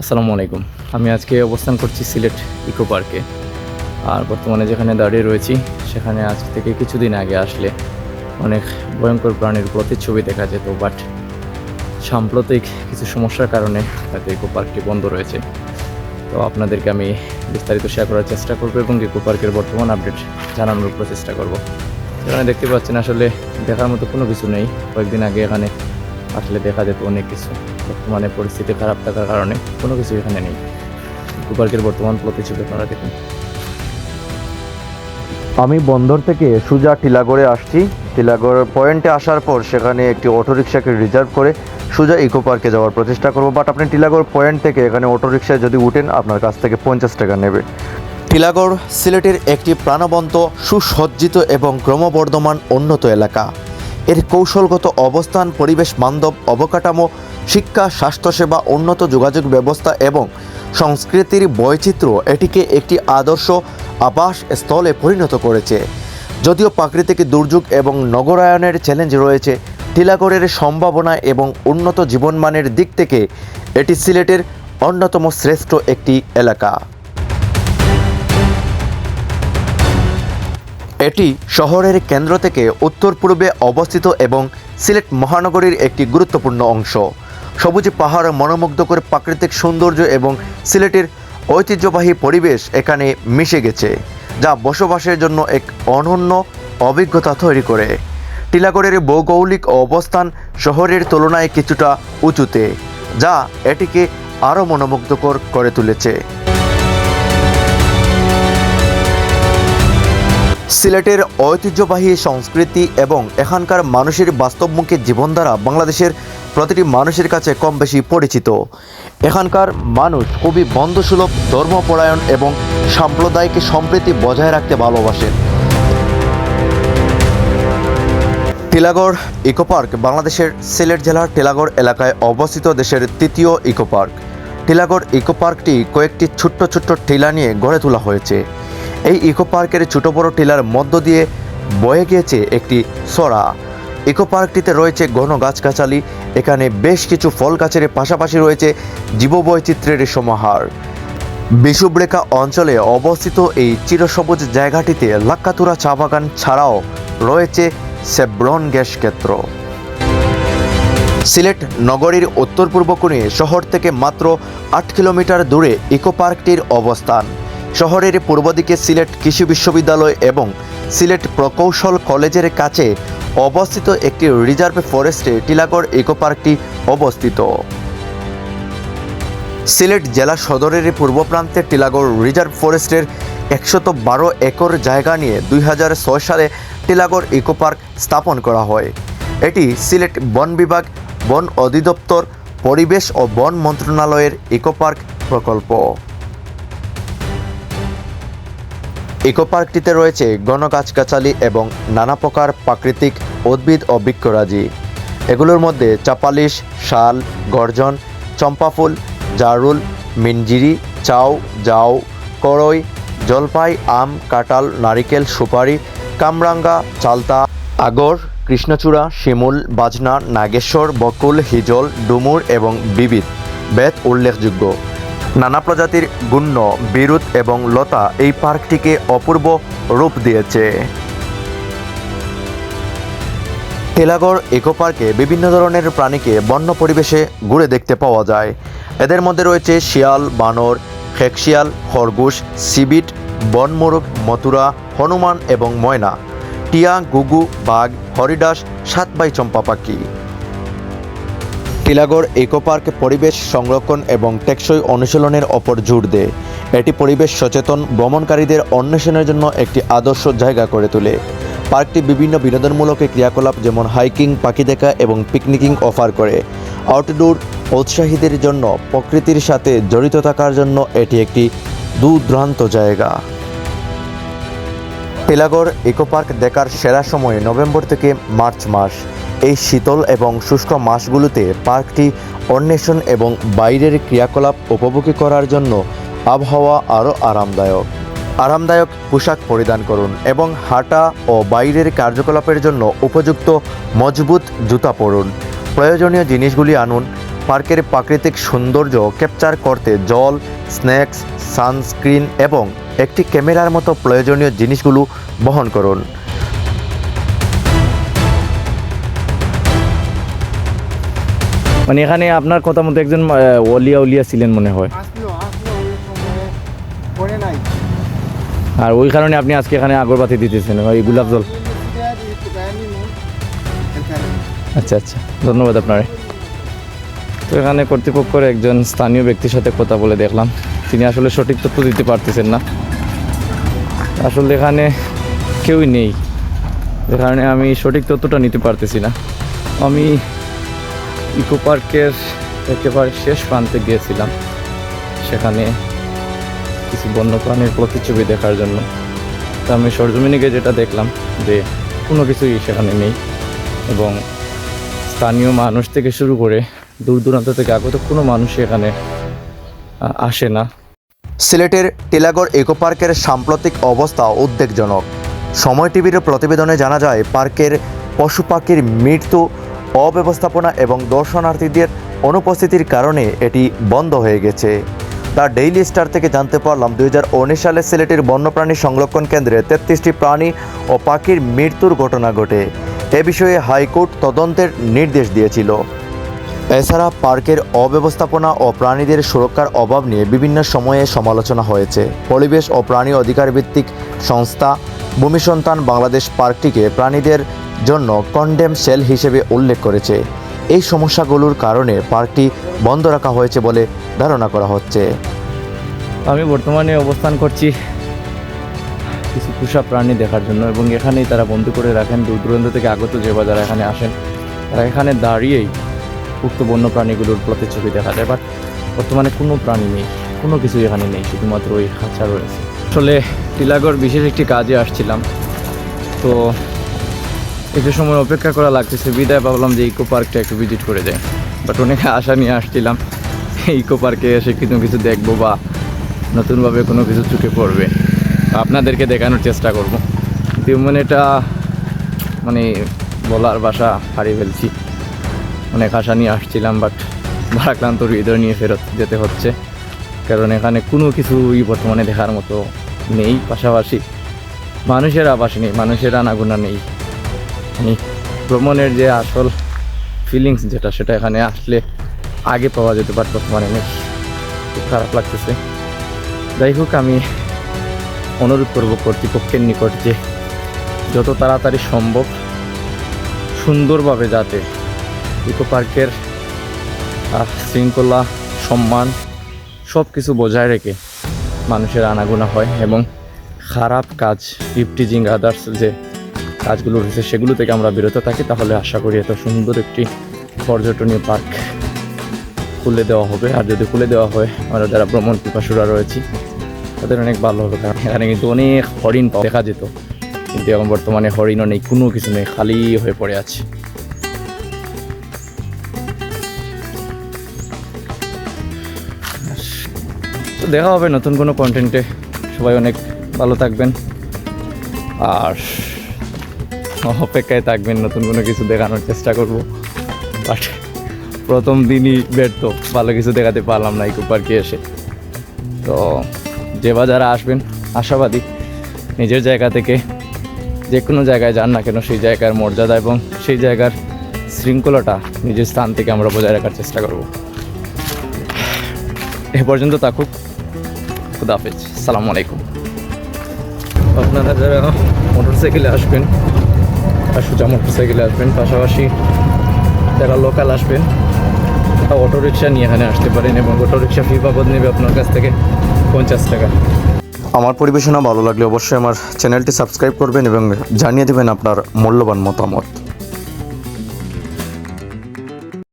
আসসালামু আলাইকুম। আমি আজকে অবস্থান করছি সিলেট ইকো পার্কে। আর বর্তমানে যেখানে দাঁড়িয়ে রয়েছি, সেখানে আজ থেকে কিছুদিন আগে আসলে অনেক ভয়ঙ্কর প্রাণীর প্রতিচ্ছবি দেখা যেত বাট সাম্প্রতিক কিছু সমস্যার কারণে হয়তো ইকো পার্কটি বন্ধ রয়েছে। তো আপনাদেরকে আমি বিস্তারিত শেয়ার করার চেষ্টা করব এবং ইকো পার্কের বর্তমান আপডেট জানানোর প্রচেষ্টা করব। এখানে দেখতে পাচ্ছেন, আসলে দেখার মতো কোনো কিছু নেই। কয়েকদিন আগে এখানে আসলে দেখা যেত অনেক কিছু। বর্তমানে পরিস্থিতি খারাপ থাকার কারণে কোনো কিছু এখানে নেই। ইকো পার্কের বর্তমান প্রতিচ্ছবি আপনারা দেখুন। আমি বন্দর থেকে সুজা টিলাগড়ে আসছি। টিলাগড় পয়েন্টে আসার পর সেখানে একটি অটোরিকশাকে রিজার্ভ করে সুজা ইকো পার্কে যাওয়ার প্রচেষ্টা করব। বাট আপনি টিলাগড় পয়েন্ট থেকে এখানে অটোরিকশায় যদি উঠেন আপনার কাছ থেকে পঞ্চাশ টাকা নেবে। টিলাগড় সিলেটের একটি প্রাণবন্ত সুসজ্জিত এবং ক্রমবর্ধমান উন্নত এলাকা। এর কৌশলগত অবস্থান, পরিবেশ বান্ধব অবকাঠামো, শিক্ষা, স্বাস্থ্যসেবা, উন্নত যোগাযোগ ব্যবস্থা এবং সংস্কৃতির বৈচিত্র্য এটিকে একটি আদর্শ আবাস স্থলে পরিণত করেছে। যদিও প্রাকৃতিক দুর্যোগ এবং নগরায়নের চ্যালেঞ্জ রয়েছে, টিলাগড়ের সম্ভাবনা এবং উন্নত জীবনমানের দিক থেকে এটি সিলেটের অন্যতম শ্রেষ্ঠ একটি এলাকা। এটি শহরের কেন্দ্র থেকে উত্তর পূর্বে অবস্থিত এবং সিলেট মহানগরীর একটি গুরুত্বপূর্ণ অংশ। সবুজ পাহাড়, মনোমুগ্ধকর প্রাকৃতিক সৌন্দর্য এবং সিলেটের ঐতিহ্যবাহী পরিবেশ এখানে মিশে গেছে, যা বসবাসের জন্য এক অনন্য অভিজ্ঞতা তৈরি করে। টিলাগড়ের ভৌগোলিক অবস্থান শহরের তুলনায় কিছুটা উঁচুতে, যা এটিকে আরও মনোমুগ্ধকর করে তুলেছে। সিলেটের ঐতিহ্যবাহী সংস্কৃতি এবং এখানকার মানুষের বাস্তবমুখী জীবনধারা বাংলাদেশের প্রতিটি মানুষের কাছে কম বেশি পরিচিত। এখানকার মানুষ খুবই বন্ধুসুলভ, ধর্মপরায়ণ এবং সাম্প্রদায়িক সম্প্রীতি বজায় রাখতে ভালোবাসেন। টিলাগড় ইকো পার্ক বাংলাদেশের সিলেট জেলার টিলাগড় এলাকায় অবস্থিত দেশের তৃতীয় ইকো পার্ক টিলাগড় ইকো পার্কটি কয়েকটি ছোট্ট ছোট্ট টিলা নিয়ে গড়ে তোলা হয়েছে। এই ইকো পার্কের ছোট বড় টিলার মধ্য দিয়ে বয়ে গিয়েছে একটি সরা। ইকো পার্কটিতে রয়েছে ঘন গাছগাছালি, এখানে বেশ কিছু ফল গাছের পাশাপাশি রয়েছে জীববৈচিত্র্যের সমাহার। বিষুবরেখা অঞ্চলে অবস্থিত এই চিরসবুজ জায়গাটিতে লাক্কাতুরা চা বাগান ছাড়াও রয়েছে সেব্রন গ্যাস ক্ষেত্র সিলেট নগরীর উত্তর পূর্ব কোণে শহর থেকে মাত্র আট কিলোমিটার দূরে ইকো পার্কটির অবস্থান। শহরের পূর্ব দিকে সিলেট কৃষি বিশ্ববিদ্যালয় এবং সিলেট প্রকৌশল কলেজের কাছে অবস্থিত একটি রিজার্ভ ফরেস্টে টিলাগড় ইকো পার্কটি অবস্থিত। সিলেট জেলা সদরের পূর্ব প্রান্তে টিলাগড় রিজার্ভ ফরেস্টের একশত বারো একর জায়গা নিয়ে দুই হাজার ছয় সালে টিলাগড় ইকো পার্ক স্থাপন করা হয়। এটি সিলেট বন বিভাগ, বন অধিদপ্তর, পরিবেশ ও বন মন্ত্রণালয়ের ইকো পার্ক প্রকল্প। ইকো পার্কটিতে রয়েছে ঘন গাছগাছালি এবং নানা প্রকার প্রাকৃতিক উদ্ভিদ ও বৃক্ষরাজি। এগুলোর মধ্যে চাপালিশ, শাল, গর্জন, চম্পাফুল, জারুল, মিনজিরি চাও জাও করই, জলপাই, আম, কাঁঠাল, নারিকেল, সুপারি, কামরাঙ্গা, চালতা, আগর, কৃষ্ণচূড়া, শিমুল, বাজনা, নাগেশ্বর, বকুল, হিজল, ডুমুর এবং বিবিধ। বেত উল্লেখযোগ্য। নানা প্রজাতির গুণ্য বিরুৎ এবং লতা এই পার্কটিকে অপূর্ব রূপ দিয়েছে। টেলাগড় ইকো পার্কে বিভিন্ন ধরনের প্রাণীকে বন্য পরিবেশে ঘুরে দেখতে পাওয়া যায়। এদের মধ্যে রয়েছে শিয়াল, বানর খেকশিয়াল খরগোশ সিবিট বনমোরগ, মথুরা, হনুমান এবং ময়না। টিয়া, গুগু, বাঘ, হরিদাস সাতবাই চম্পা পাখি। টিলাগড় ইকো পার্ক পরিবেশ সংরক্ষণ এবং টেকসই অনুশীলনের ওপর জোর দেয়। এটি পরিবেশ সচেতন, ভ্রমণকারীদের অন্বেষণের জন্য একটি আদর্শ জায়গা করে তোলে। পার্কটি বিভিন্ন বিনোদনমূলক ক্রিয়াকলাপ যেমন হাইকিং, পাখি দেখা এবং পিকনিকিং অফার করে। আউটডোর উৎসাহীদের জন্য, প্রকৃতির সাথে জড়িত থাকার জন্য এটি একটি দুর্দান্ত জায়গা। টেলাগড় ইকো পার্ক দেখার সেরা সময় নভেম্বর থেকে মার্চ মাস। এই শীতল এবং শুষ্ক মাসগুলোতে পার্কটি অন্বেষণ এবং বাইরের ক্রিয়াকলাপ উপভোগী করার জন্য আবহাওয়া আরও আরামদায়ক। আরামদায়ক পোশাক পরিধান করুন এবং হাঁটা ও বাইরের কার্যকলাপের জন্য উপযুক্ত মজবুত জুতা পরুন। প্রয়োজনীয় জিনিসগুলি আনুন। পার্কের প্রাকৃতিক সৌন্দর্য ক্যাপচার করতে জল, স্ন্যাক্স, সানস্ক্রিন এবং একটি ক্যামেরার মতো প্রয়োজনীয় জিনিসগুলো বহন করুন। মানে এখানে আপনার কথা মতো একজন অলিয়া উলিয়া ছিলেন মনে হয়। আর ওই কারণে আপনি আজকে এখানে আগরবাতি দিতেছেন ওই গোলাপ জল। আচ্ছা আচ্ছা ধন্যবাদ আপনার। তো এখানে কর্তৃপক্ষের একজন স্থানীয় ব্যক্তির সাথে কথা বলে দেখলাম। তিনি আসলে সঠিক তথ্য দিতে পারতেছেন না। আসলে এখানে কেউই নেই। যে কারণে আমি সঠিক তথ্যটা নিতে পারতেছি না। আমি ইকো পার্কের একেবারে শেষ প্রান্তে গিয়েছিলাম। সেখানে কিছু বন্যপ্রাণীর প্রতিচ্ছবি দেখার জন্য। তা আমি সরজমিনে গিয়ে যেটা দেখলাম যে কোনো কিছুই সেখানে নেই এবং স্থানীয় মানুষ থেকে শুরু করে দূর দূরান্ত থেকে আগত কোনো মানুষ এখানে আসে না। সিলেটের টিলাগড় ইকো পার্কের সাম্প্রতিক অবস্থা উদ্বেগজনক। সময় টিভির প্রতিবেদনে জানা যায়, পার্কের পশু পাখির মৃত্যু অব্যবস্থাপনা এবং দর্শনার্থীদের অনুপস্থিতির কারণে এটি বন্ধ হয়ে গেছে। দ্য ডেইলি স্টার থেকে জানতে পারলাম দু হাজার উনিশ সালে সিলেটের বন্যপ্রাণী সংরক্ষণ কেন্দ্রে তেত্রিশটি প্রাণী ও পাখির মৃত্যুর ঘটনা ঘটে। এ বিষয়ে হাইকোর্ট তদন্তের নির্দেশ দিয়েছিল। এছাড়া পার্কের অব্যবস্থাপনা ও প্রাণীদের সুরক্ষার অভাব নিয়ে বিভিন্ন সময়ে সমালোচনা হয়েছে। পরিবেশ ও প্রাণী অধিকার ভিত্তিক সংস্থা ভূমি সন্তান বাংলাদেশ পার্কটিকে প্রাণীদের জন্য কন্ডেম সেল হিসেবে উল্লেখ করেছে। এই সমস্যাগুলোর কারণে পার্কটি বন্ধ রাখা হয়েছে বলে ধারণা করা হচ্ছে। আমি বর্তমানে অবস্থান করছি কিছু পোষা প্রাণী দেখার জন্য এবং এখানেই তারা বন্দি করে রাখেন। দূর দূরান্ত থেকে আগত যে বা যারা এখানে আসেন, তারা এখানে দাঁড়িয়েই উক্ত বন্য প্রাণীগুলোর প্রতিচ্ছবি দেখা যায়। বাট বর্তমানে কোনো প্রাণী নেই, কোনো কিছু এখানে নেই, শুধুমাত্র ওই খাঁচা রয়েছে। আসলে টিলাগড় বিশেষ একটি কাজে আসছিলাম। তো একটু সময় অপেক্ষা করা লাগতেছে। বিদায় ভাবলাম যে ইকো পার্কটা একটু ভিজিট করে যায় বাট অনেক আশা নিয়ে আসছিলাম ইকো পার্কে এসে কিছু কিছু দেখব বা নতুনভাবে কোনো কিছু চোখে পড়বে। আপনাদেরকে দেখানোর চেষ্টা করব। কিন্তু মানে এটা মানে বলার বাসা হারিয়ে ফেলছি। অনেক আশা নিয়ে আসছিলাম বাট ভারাক্রান্ত হৃদয় নিয়ে ফেরত যেতে হচ্ছে। কারণ এখানে কোনো কিছুই বর্তমানে দেখার মতো নেই। পাশাপাশি মানুষের আবাস নেই, মানুষের আনাগোনা নেই। মানে ভ্রমণের যে আসল ফিলিংস যেটা, সেটা এখানে আসলে আগে পাওয়া যেতে পারে মানে খুব খারাপ লাগতেছে। যাই হোক, আমি অনুরোধ করব কর্তৃপক্ষের নিকট যে যত তাড়াতাড়ি সম্ভব সুন্দরভাবে যাতে ইকো পার্কের শৃঙ্খলা, সম্মান সব কিছু বজায় রেখে মানুষের আনাগোনা হয় এবং খারাপ কাজ ইপটিজিং আদার্স যে কাজগুলো রয়েছে সেগুলো থেকে আমরা বিরত থাকি। তাহলে আশা করি এত সুন্দর একটি পর্যটনীয় পার্ক খুলে দেওয়া হবে। আর যদি খুলে দেওয়া হয়, আমরা যারা ভ্রমণ পিপাসুরা রয়েছি, তাদের অনেক ভালো হবে। কারণ এখানে কিন্তু অনেক হরিণ দেখা যেত। কিন্তু এখন বর্তমানে হরিণও নেই, কোনো কিছু নেই, খালি হয়ে পড়ে আছে। তো দেখা হবে নতুন কোনো কন্টেন্টে সবাই অনেক ভালো থাকবেন। আর অপেক্ষায় থাকবেন, নতুন কোনো কিছু দেখানোর চেষ্টা করব। বাট প্রথম দিনই ব্যর্থ ভালো কিছু দেখাতে পারলাম না ইকো পার্কে এসে। তো যে বা যারা আসবেন, আশাবাদী, নিজের জায়গা থেকে যে কোনো জায়গায় যান না কেন, সেই জায়গার মর্যাদা এবং সেই জায়গার শৃঙ্খলাটা নিজের স্থান থেকে আমরা বজায় রাখার চেষ্টা করব। এ পর্যন্ত থাকুক। খুদা হাফেজ। সালামু আলাইকুম। আপনারা যারা মোটর সাইকেলে আসবেন সোজা সাইকেলে আসবেন, পাশাপাশি যারা লোকাল আসবেন অটো রিক্সা নিয়ে এখানে আসতে পারেন এবং অটো রিক্সা ফি বাবদ নেবে আপনার কাছ থেকে পঞ্চাশ টাকা। আমার পরিবেশনা ভালো লাগলে অবশ্যই আমার চ্যানেলটি সাবস্ক্রাইব করবেন এবং জানিয়ে দেবেন আপনার মূল্যবান মতামত।